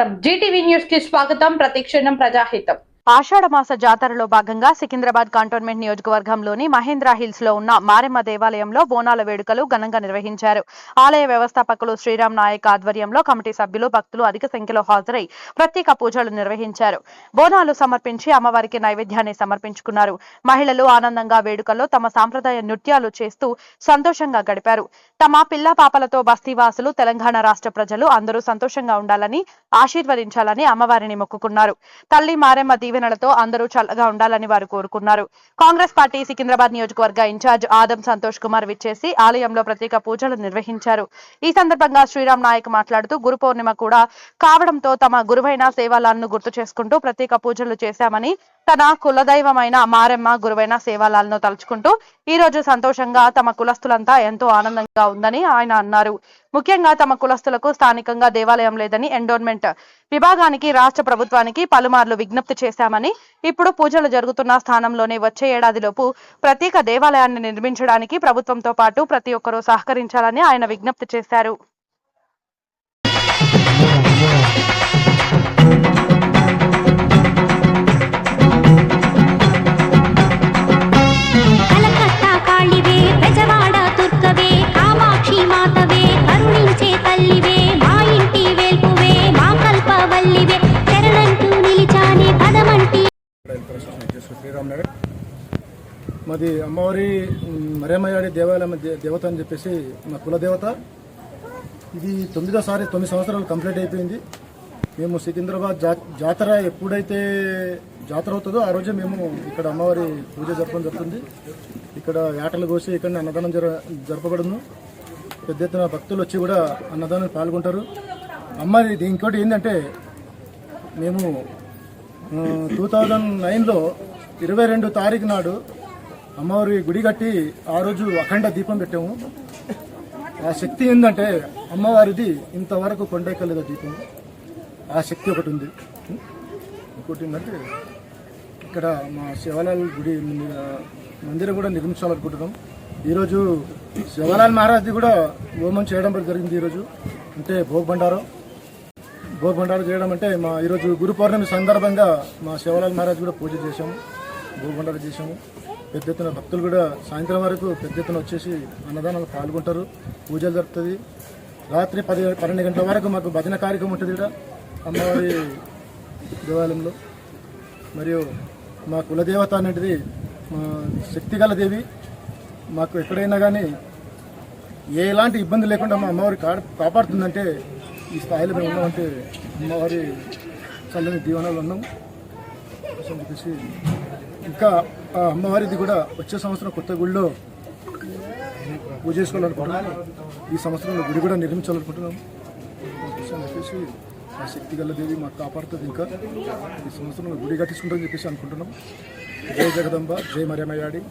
నమస్కారం Zee TV news కి స్వాగతం ప్రతిక్షణం ప్రజాహితం ఆషాఢమాస జాతరలో భాగంగా సికింద్రాబాద్ కంటోన్మెంట్ నియోజకవర్గంలోని మహేంద్ర హిల్స్లో ఉన్న మారెమ్మ దేవాలయంలో బోనాల వేడుకలు ఘనంగా నిర్వహించారు. ఆలయ వ్యవస్థాపకులు శ్రీరామ్ నాయక్ ఆధ్వర్యంలో కమిటీ సభ్యులు భక్తులు అధిక సంఖ్యలో హాజరై ప్రత్యేక పూజలు నిర్వహించారు. బోనాలు సమర్పించి అమ్మవారికి నైవేద్యాన్ని సమర్పించుకున్నారు. మహిళలు ఆనందంగా వేడుకల్లో తమ సాంప్రదాయ నృత్యాలు చేస్తూ సంతోషంగా గడిపారు. తమ పిల్ల పాపలతో బస్తీవాసులు తెలంగాణ రాష్ట్ర ప్రజలు అందరూ సంతోషంగా ఉండాలని ఆశీర్వదించాలని అమ్మవారిని మొక్కుకున్నారు. తల్లి మారెమ్మ దీవెనలతో అందరూ చల్లగా ఉండాలని వారు కోరుకున్నారు. కాంగ్రెస్ పార్టీ సికింద్రాబాద్ నియోజకవర్గ ఇన్ఛార్జ్ ఆదం సంతోష్ కుమార్ విచ్చేసి ఆలయంలో ప్రత్యేక పూజలు నిర్వహించారు. ఈ సందర్భంగా శ్రీరామ్ నాయక్ మాట్లాడుతూ గురు పౌర్ణిమ కూడా కావడంతో తమ గురువైన సేవాలను గుర్తు చేసుకుంటూ ప్రత్యేక పూజలు చేశామని తన కులదైవమైన మారెమ్మ గురువైన సేవాలాల్ను తలుచుకుంటూ ఈ రోజు సంతోషంగా తమ కులస్తులంతా ఎంతో ఆనందంగా ఉందని ఆయన అన్నారు. ముఖ్యంగా తమ కులస్తులకు స్థానికంగా దేవాలయం లేదని ఎండోన్మెంట్ విభాగానికి రాష్ట్ర ప్రభుత్వానికి పలుమార్లు విజ్ఞప్తి చేశామని ఇప్పుడు పూజలు జరుగుతున్న స్థానంలోనే వచ్చే ఏడాదిలోపు ప్రత్యేక దేవాలయాన్ని నిర్మించడానికి ప్రభుత్వంతో పాటు ప్రతి ఒక్కరూ సహకరించాలని ఆయన విజ్ఞప్తి చేశారు. అది అమ్మవారి మ్, మరేమయ్యాడి దేవాలయం దేవత అని చెప్పేసి మా కులదేవత. ఇది తొమ్మిదోసారి తొమ్మిది సంవత్సరాలు కంప్లీట్ అయిపోయింది. మేము సికింద్రాబాద్ జాతర ఎప్పుడైతే జాతర అవుతుందో ఆ రోజే మేము ఇక్కడ అమ్మవారి పూజ జరపడం జరుగుతుంది. ఇక్కడ యాటలు కోసి ఇక్కడ అన్నదానం జర జరపబడును. పెద్ద ఎత్తున భక్తులు వచ్చి కూడా అన్నదానం పాల్గొంటారు. అమ్మ ఇంకోటి ఏంటంటే మేము టూ థౌజండ్ నైన్లో ఇరవై రెండు తారీఖు నాడు అమ్మవారి గుడి కట్టి ఆ రోజు అఖండ దీపం పెట్టాము. ఆ శక్తి ఏంటంటే అమ్మవారిది ఇంతవరకు కొండెక్కలేదు దీపం. ఆ శక్తి ఒకటి ఉంది. ఇంకోటి ఏంటంటే ఇక్కడ మా శివలాల్ గుడి మందిరం కూడా నిర్మించాలనుకుంటున్నాం. ఈరోజు శివలాల్ మహారాజ్ది కూడా హోమం చేయడం జరిగింది ఈరోజు. అంటే భోగభండారం భోగభండారం చేయడం అంటే మా ఈరోజు గురు పౌర్ణమి సందర్భంగా మా శివలాల్ మహారాజ్ కూడా పూజ చేశాము. భోగభండారం చేశాము. పెద్ద ఎత్తున భక్తులు కూడా సాయంత్రం వరకు పెద్ద ఎత్తున వచ్చేసి అన్నదానాలు పాల్గొంటారు. పూజలు జరుగుతుంది రాత్రి పది పన్నెండు గంటల వరకు మాకు భజన కార్యక్రమం ఉంటుంది ఇక్కడ అమ్మవారి దేవాలయంలో. మరియు మా కులదేవత అనేది శక్తిగల దేవి. మాకు ఎక్కడైనా కానీ ఎలాంటి ఇబ్బంది లేకుండా మా అమ్మవారి కాపాడుతుందంటే ఈ స్థాయిలో మేము ఉన్నామంటే అమ్మవారి చల్లని దీవెనలు ఉన్నాం. చెప్పేసి ఇంకా ఆ అమ్మవారిది కూడా వచ్చే సంవత్సరం కొత్త గుడిలో పూజ చేసుకోవాలనుకుంటున్నాము ఈ సంవత్సరంలో గుడి కూడా నిర్మించాలనుకుంటున్నాము చెప్పేసి ఆ శక్తి గల దేవి మాకు కాపాడుతుంది ఇంకా. ఈ సంవత్సరంలో గుడి కట్టించుకుంటామని చెప్పేసి అనుకుంటున్నాం. జై జగదంబ జై మరియమయాడి